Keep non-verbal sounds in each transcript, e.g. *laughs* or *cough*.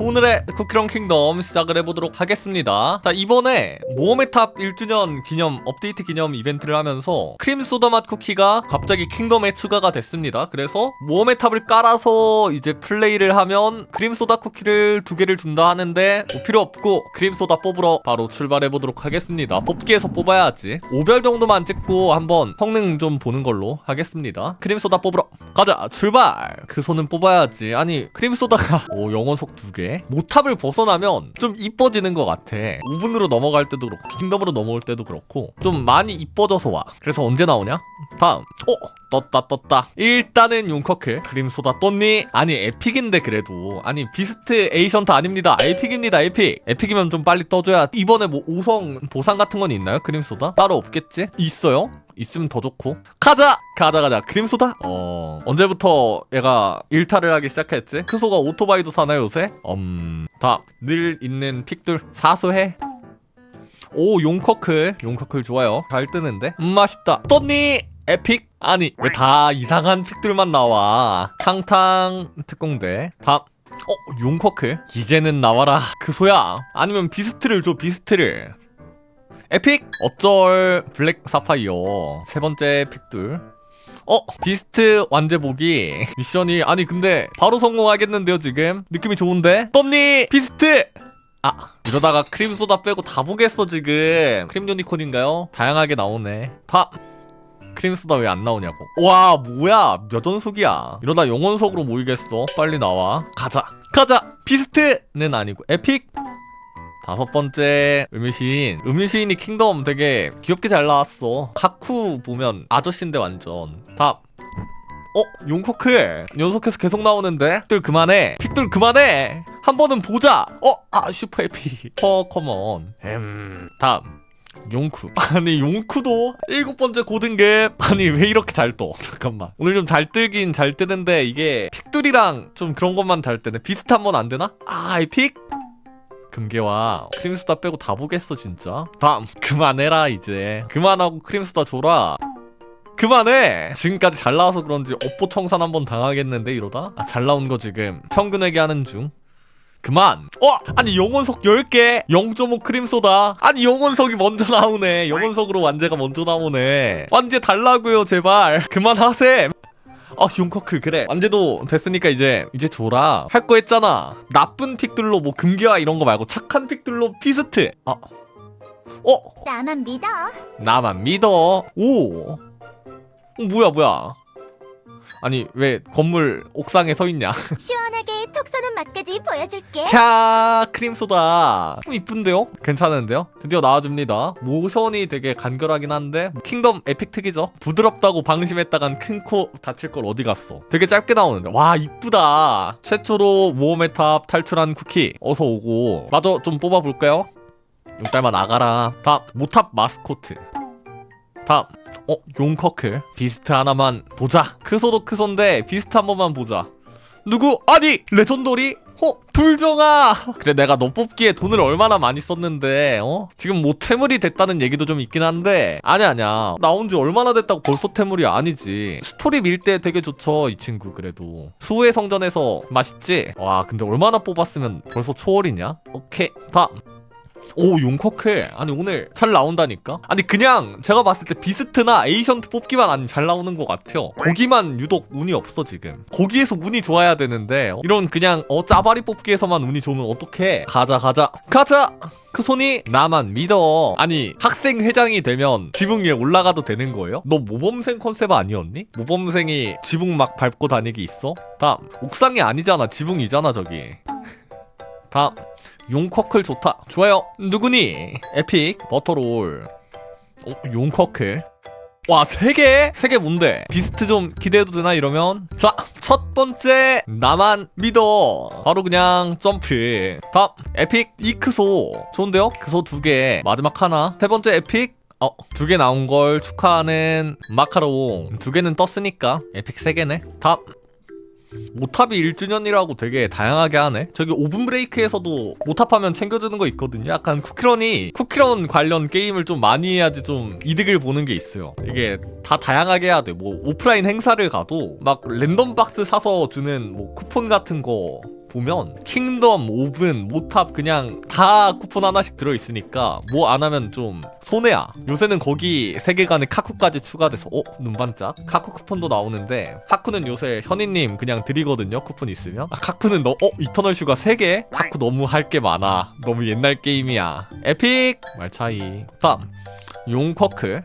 오늘의 쿠키런 킹덤 시작을 해보도록 하겠습니다. 자, 이번에 모험의 탑 1주년 기념 업데이트 기념 이벤트를 하면서 크림 소다 맛 쿠키가 갑자기 킹덤에 추가가 됐습니다. 그래서 모험의 탑을 깔아서 이제 플레이를 하면 크림 소다 쿠키를 두 개를 준다 하는데 뭐 필요 없고 크림 소다 뽑으러 바로 출발해 보도록 하겠습니다. 뽑기에서 뽑아야지. 5별 정도만 찍고 한번 성능 좀 보는 걸로 하겠습니다. 크림 소다 뽑으러 가자. 출발. 그 손은 뽑아야지. 아니 크림 소다가 *laughs* 오 영원석 두 개. 모탑을 벗어나면 좀 이뻐지는 것 같아. 5분으로 넘어갈 때도 그렇고 킹덤으로 넘어올 때도 그렇고 좀 많이 이뻐져서 와. 그래서 언제 나오냐? 다음. 어 떴다 떴다. 일단은 용커크. 크림 소다 떴니? 아니 에픽인데 그래도 아니 비스트 에이션트 아닙니다. 에픽입니다. 에픽. 에픽이면 좀 빨리 떠줘야. 이번에 뭐 5성 보상 같은 건 있나요? 크림 소다? 따로 없겠지? 있어요? 있으면 더 좋고. 가자! 가자 가자. 크림소다 어. 언제부터 얘가 일탈을 하기 시작했지? 크소가 오토바이도 사나요 요새? 음 다늘 있는 픽들 사소해. 오 용커클. 용커클 좋아요. 잘 뜨는데? 음 맛있다. 떴니? 에픽? 아니 왜 다 이상한 픽들만 나와? 탕탕 특공대. 다음 어 용커클? 이제는 나와라. 크소야. 아니면 비스트를 줘 비스트를 에픽! 어쩔 블랙 사파이어. 세 번째 픽들. 어? 비스트 완제보기 미션이 아니 근데 바로 성공하겠는데요 지금? 느낌이 좋은데? 떴니 비스트! 아 이러다가 크림 소다 빼고 다 보겠어 지금. 크림 유니콘인가요? 다양하게 나오네. 다! 크림 소다 왜 안 나오냐고. 와 뭐야? 몇 원석이야? 이러다 영원석으로 모이겠어. 빨리 나와. 가자. 가자! 비스트는 아니고 에픽 다섯 번째 음유시인. 음유시인이 킹덤 되게 귀엽게 잘 나왔어. 카쿠 보면 아저씨인데 완전. 답. 어? 용코클. 연속해서 계속 나오는데? 픽들 그만해. 픽들 그만해. 한 번은 보자. 어? 아 슈퍼 해피 퍼 커먼 음. 다음 용쿠. *laughs* 아니 용쿠도 일곱 번째 고등급. *laughs* 아니 왜 이렇게 잘떠? *laughs* 잠깐만. 오늘 좀 잘 뜨긴 잘 뜨는데 이게 픽들이랑 좀 그런 것만 잘 뜨네. 비슷 한번안 되나? 아 이 픽 금괴와 크림수다 빼고 다 보겠어 진짜? 다음 그만해라 이제. 그만하고 크림수다 줘라. 그만해! 지금까지 잘 나와서 그런지 업보 청산 한번 당하겠는데 이러다? 아, 잘 나온 거 지금. 평균 회계하는 중. 그만! 어? 아니 영원석 10개! 0.5 크림소다. 아니 영원석이 먼저 나오네. 영원석으로 완제가 먼저 나오네. 완제 달라고요 제발. 그만하셈 아 용커클 그래. 완제도 됐으니까 이제 이제 줘라. 할 거 했잖아. 나쁜 픽들로 뭐 금괴와 이런 거 말고 착한 픽들로 피스트. 아. 어? 나만 믿어. 나만 믿어? 오. 어, 뭐야 뭐야. 아니 왜 건물 옥상에 서 있냐? *laughs* 시원하게 톡 쏘는 맛까지 보여줄게. 캬 크림소다. 좀 이쁜데요? 괜찮은데요? 드디어 나와줍니다. 모션이 되게 간결하긴 한데 킹덤 에픽 특이죠? 부드럽다고 방심했다간 큰 코 다칠 걸 어디 갔어? 되게 짧게 나오는데. 와 이쁘다. 최초로 모험의 탑 탈출한 쿠키 어서 오고. 마저 좀 뽑아볼까요? 용딸만 나가라. 다음 모탑 마스코트. 다음 어 용커클. 비스트 하나만 보자. 크소도 크소인데 비스트 한 번만 보자 누구? 아니 레전더리? 어? 불정아 그래 내가 너 뽑기에 돈을 얼마나 많이 썼는데 어? 지금 뭐 퇴물이 됐다는 얘기도 좀 있긴 한데 아니 아니야 나온 지 얼마나 됐다고 벌써 퇴물이 아니지 스토리 밀 때 되게 좋죠 이 친구 그래도 수호의 성전에서 맛있지? 와 근데 얼마나 뽑았으면 벌써 초월이냐? 오케이 다음 오 용커클 아니 오늘 잘 나온다니까? 아니 그냥 제가 봤을 때 비스트나 에이션트 뽑기만 아니면 잘 나오는 것 같아요. 거기만 유독 운이 없어 지금. 거기에서 운이 좋아야 되는데 어, 이런 그냥 어 짜바리 뽑기에서만 운이 좋으면 어떡해? 가자 가자. 가자! 그 손이 나만 믿어. 아니 학생 회장이 되면 지붕 위에 올라가도 되는 거예요? 너 모범생 컨셉 아니었니? 모범생이 지붕 막 밟고 다니기 있어? 다음. 옥상이 아니잖아 지붕이잖아 저기 다음 용커클 좋다 좋아요 누구니 에픽 버터롤 어, 용커클 와, 세 개? 세개 뭔데? 비스트 좀 기대해도 되나, 이러면? 자, 첫 번째, 나만 믿어. 바로 그냥 점프. 다음, 에픽, 이크소. 좋은데요? 크소 두 개. 마지막 하나. 세 번째, 에픽, 어, 두 개 나온 걸 축하하는 마카롱. 두 개는 떴으니까, 에픽 세 개네. 다음, 모탑이 1주년이라고 되게 다양하게 하네. 저기 오븐 브레이크에서도 모탑하면 챙겨주는 거 있거든요. 약간 쿠키런이 쿠키런 관련 게임을 좀 많이 해야지 좀 이득을 보는 게 있어요. 이게 다 다양하게 해야 돼. 뭐 오프라인 행사를 가도 막 랜덤 박스 사서 주는 뭐 쿠폰 같은 거 보면 킹덤, 오븐, 모탑 그냥 다 쿠폰 하나씩 들어있으니까 뭐 안 하면 좀 손해야. 요새는 거기 세계관에 카쿠까지 추가돼서 어? 눈반짝? 카쿠 쿠폰도 나오는데 카쿠는 요새 현이님 그냥 드리거든요 쿠폰 있으면 아 카쿠는 너 어? 이터널 슈가 3개? 카쿠 너무 할 게 많아 너무 옛날 게임이야 에픽! 말 차이 다음 용커크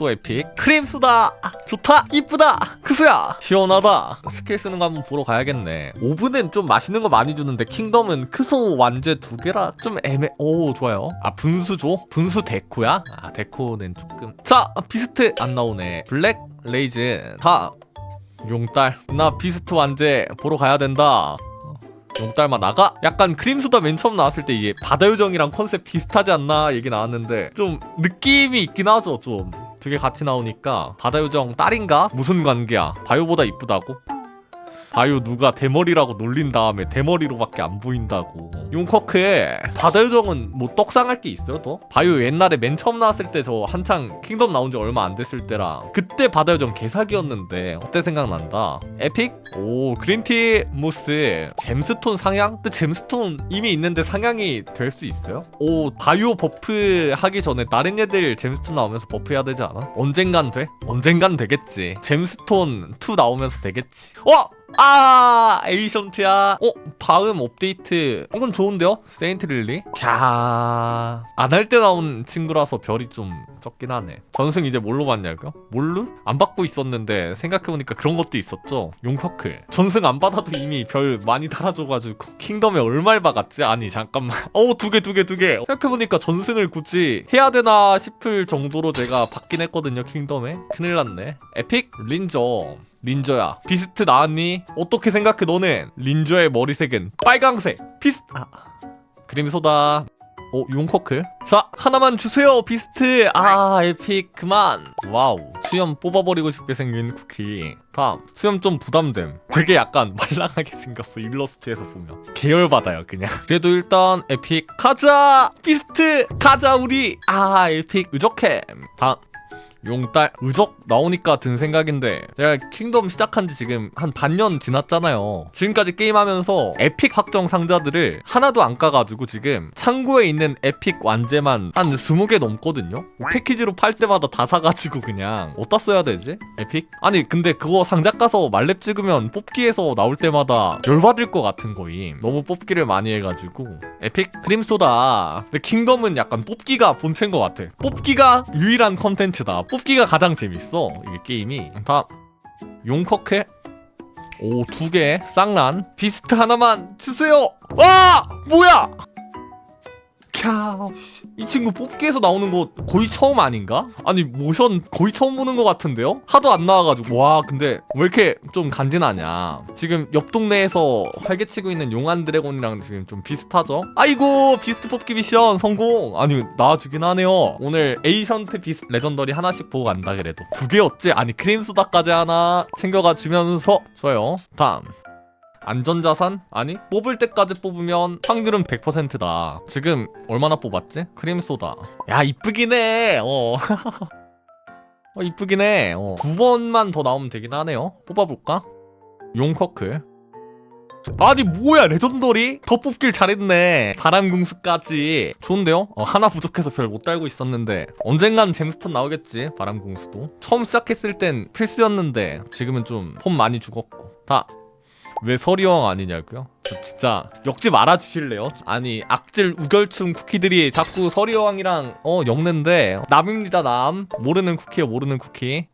또 에픽. 크림수다. 아, 좋다. 이쁘다. 크수야. 시원하다. 스킬 쓰는 거 한번 보러 가야겠네. 오븐은 좀 맛있는 거 많이 주는데 킹덤은 크소 완제 두 개라 좀 애매 오 좋아요. 아 분수죠? 분수 데코야? 아 데코는 조금. 자 비스트 안 나오네. 블랙 레이즈. 다. 용딸 나 비스트 완제 보러 가야 된다. 용딸만 나가? 약간 크림수다 맨 처음 나왔을 때 이게 바다 요정이랑 컨셉 비슷하지 않나? 얘기 나왔는데 좀 느낌이 있긴 하죠 좀 두 개 같이 나오니까 바다요정 딸인가? 무슨 관계야 바요보다 이쁘다고? 바요 누가 대머리라고 놀린 다음에 대머리로밖에 안 보인다고 용커크에 바다요정은 뭐 떡상할 게 있어요 더? 바요 옛날에 맨 처음 나왔을 때 저 한창 킹덤 나온 지 얼마 안 됐을 때라 그때 바다요정 개사기였는데 그때 생각난다 에픽? 오 그린티 무스 잼스톤 상향? 근데 잼스톤 이미 있는데 상향이 될 수 있어요? 오 바요 버프 하기 전에 다른 애들 잼스톤 나오면서 버프 해야 되지 않아? 언젠간 돼? 언젠간 되겠지 잼스톤 2 나오면서 되겠지 어? 아 에이션트야. 어 다음 업데이트. 이건 좋은데요? 세인트 릴리? 캬안 할 때 나온 친구라서 별이 좀 적긴 하네. 전승 이제 뭘로 받냐고요? 뭘로 안 받고 있었는데 생각해보니까 그런 것도 있었죠? 용커클. 전승 안 받아도 이미 별 많이 달아줘가지고 킹덤에 얼마를 박았지? 아니 잠깐만. 어두 개 두 개 두개. 생각해보니까 전승을 굳이 해야 되나 싶을 정도로 제가 받긴 했거든요 킹덤에. 큰일 났네. 에픽 린저 린저야 비스트 나왔니? 어떻게 생각해 너는? 린저의 머리색은 빨강색 비스트. 아. 그림소다 어 용커클? 자 하나만 주세요 비스트. 아 에픽 그만. 와우. 수염 뽑아버리고 싶게 생긴 쿠키. 다음. 수염 좀 부담됨. 되게 약간 *laughs* 말랑하게 생겼어 일러스트에서 보면. 계열받아요 그냥. 그래도 일단 에픽 가자! 비스트 가자 우리! 아 에픽 의적해. 다음 용딸 의적 나오니까 든 생각인데 제가 킹덤 시작한 지 지금 한 반년 지났잖아요. 지금까지 게임하면서 에픽 확정 상자들을 하나도 안 까가지고 지금 창고에 있는 에픽 완제만 한 20개 넘거든요? 패키지로 팔 때마다 다 사가지고 그냥 어디다 써야 되지? 에픽? 아니 근데 그거 상자 까서 말렙 찍으면 뽑기에서 나올 때마다 열받을 것 같은 거임. 너무 뽑기를 많이 해가지고. 에픽? 크림소다. 근데 킹덤은 약간 뽑기가 본체인 것 같아. 뽑기가 유일한 컨텐츠다 뽑기가 가장 재밌어 이게 게임이. 다음 용커케 오두 개. 쌍란. 비스트 하나만 주세요. 와 뭐야 캬, 이 친구 뽑기에서 나오는 거 거의 처음 아닌가? 아니 모션 거의 처음 보는 것 같은데요? 하도 안 나와가지고. 와 근데 왜 이렇게 좀 간지나냐. 지금 옆 동네에서 활개치고 있는 용한 드래곤이랑 지금 좀 비슷하죠? 아이고 비스트 뽑기 미션 성공! 아니 나와주긴 하네요. 오늘 에이션트 비스 레전더리 하나씩 보고 간다 그래도. 두 개였지? 아니 크림수다까지 하나 챙겨가 주면서. 좋아요. 다음 안전자산? 아니? 뽑을 때까지 뽑으면 확률은 100%다. 지금 얼마나 뽑았지? 크림소다. 야 이쁘긴 해 어. *laughs* 어, 이쁘긴 해두 번만 더 나오면 되긴 하네요. 뽑아볼까? 용커클. 아니 뭐야 레전더리? 더 뽑길 잘했네. 바람궁수까지. 좋은데요? 어, 하나 부족해서 별 못 달고 있었는데 언젠간 잼스톤 나오겠지 바람궁수도? 처음 시작했을 땐 필수였는데 지금은 좀 폼 많이 죽었고. 다 왜 서리왕 아니냐고요? 저 진짜 역지 말아 주실래요? 아니 악질 우결충 쿠키들이 자꾸 서리왕이랑 어 엮는데 남입니다 남 모르는 쿠키요 모르는 쿠키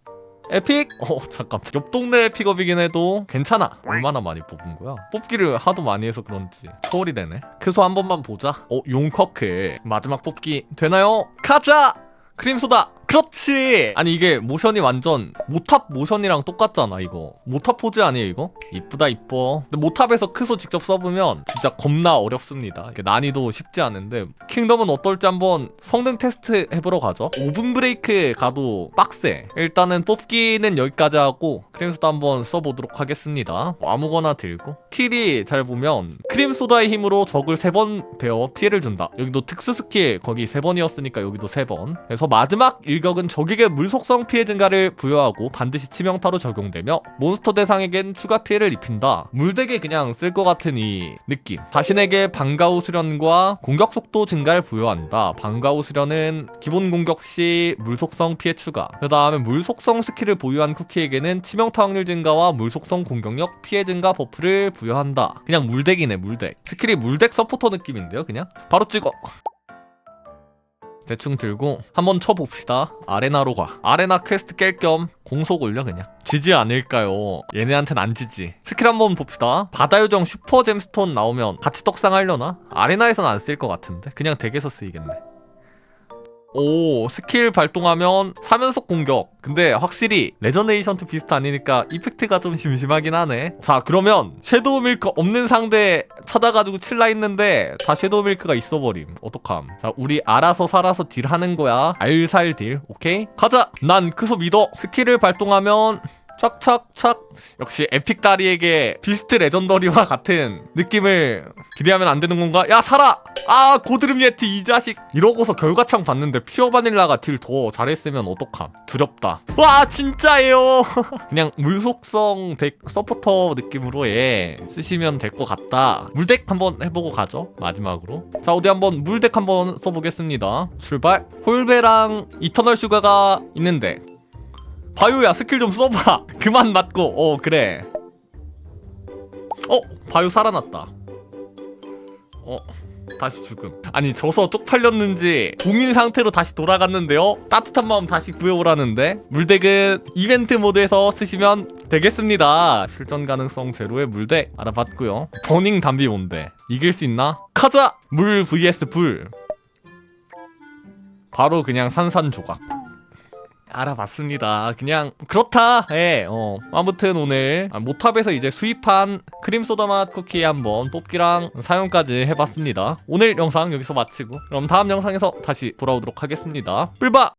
에픽? 어 잠깐 옆 동네 픽업이긴 해도 괜찮아 얼마나 많이 뽑은 거야? 뽑기를 하도 많이 해서 그런지 초월이 되네 크소 한 번만 보자 어 용커크 마지막 뽑기 되나요? 가자! 크림소다 그렇지. 아니 이게 모션이 완전 모탑 모션이랑 똑같잖아 이거. 모탑 포즈 아니에요 이거? 이쁘다 이뻐. 근데 모탑에서 크소 직접 써보면 진짜 겁나 어렵습니다. 난이도 쉽지 않은데 킹덤은 어떨지 한번 성능 테스트 해보러 가죠. 5분 브레이크 가도 빡세. 일단은 뽑기는 여기까지 하고 크림소다 한번 써보도록 하겠습니다. 뭐 아무거나 들고. 킬이 잘 보면 크림소다의 힘으로 적을 3번 베어 피해를 준다. 여기도 특수 스킬 거기 3번이었으니까 여기도 3번. 그래서 마지막 일격은 적에게 물속성 피해 증가를 부여하고 반드시 치명타로 적용되며 몬스터 대상에겐 추가 피해를 입힌다. 물덱에 그냥 쓸 것 같은 이 느낌. 자신에게 방가우 수련과 공격 속도 증가를 부여한다. 방가우 수련은 기본 공격 시 물속성 피해 추가. 그 다음에 물속성 스킬을 보유한 쿠키에게는 치명타 확률 증가와 물속성 공격력 피해 증가 버프를 부여한다. 그냥 물덱이네 물덱. 스킬이 물덱 서포터 느낌인데요, 그냥. 바로 찍어. 대충 들고 한번 쳐봅시다. 아레나로 가. 아레나 퀘스트 깰 겸 공속 올려 그냥. 지지 않을까요? 얘네한텐 안 지지. 스킬 한번 봅시다. 바다 요정 슈퍼 잼스톤 나오면 같이 떡상하려나? 아레나에선 안 쓸 것 같은데. 그냥 덱에서 쓰이겠네. 오 스킬 발동하면 3연속 공격 근데 확실히 레저네이션트 비슷 아니니까 이펙트가 좀 심심하긴 하네 자 그러면 섀도우 밀크 없는 상대 찾아가지고 칠라 했는데 다 섀도우 밀크가 있어버림. 어떡함. 자 우리 알아서 살아서 딜하는 거야. 알살 딜. 오케이? 가자! 난 크소 믿어. 스킬을 발동하면 착착착 역시 에픽 다리에게 비스트 레전더리와 같은 느낌을 기대하면 안 되는 건가? 야 살아! 아 고드름 예티 이 자식! 이러고서 결과창 봤는데 퓨어 바닐라가 딜 더 잘했으면 어떡함? 두렵다. 와 진짜예요! *laughs* 그냥 물속성 덱 서포터 느낌으로 예 쓰시면 될 것 같다. 물덱 한번 해보고 가죠 마지막으로. 자 어디 한번 물덱 한번 써보겠습니다. 출발! 홀베랑 이터널 슈가가 있는데 바요야 스킬 좀 써봐. *laughs* 그만 맞고. 어 그래. 어 바요 살아났다. 어 다시 죽음. 아니 져서 쪽팔렸는지 봉인 상태로 다시 돌아갔는데요? 따뜻한 마음 다시 구해오라는데? 물덱은 이벤트 모드에서 쓰시면 되겠습니다. 실전 가능성 제로의 물덱 알아봤고요. 버닝 담비 뭔데? 이길 수 있나? 가자! 물 vs 불. 바로 그냥 산산조각 알아봤습니다. 그냥 그렇다. 예. 어. 아무튼 오늘 아, 모탑에서 이제 수입한 크림 소다 맛 쿠키 한번 뽑기랑 사용까지 해봤습니다. 오늘 영상 여기서 마치고 그럼 다음 영상에서 다시 돌아오도록 하겠습니다. 뿔바.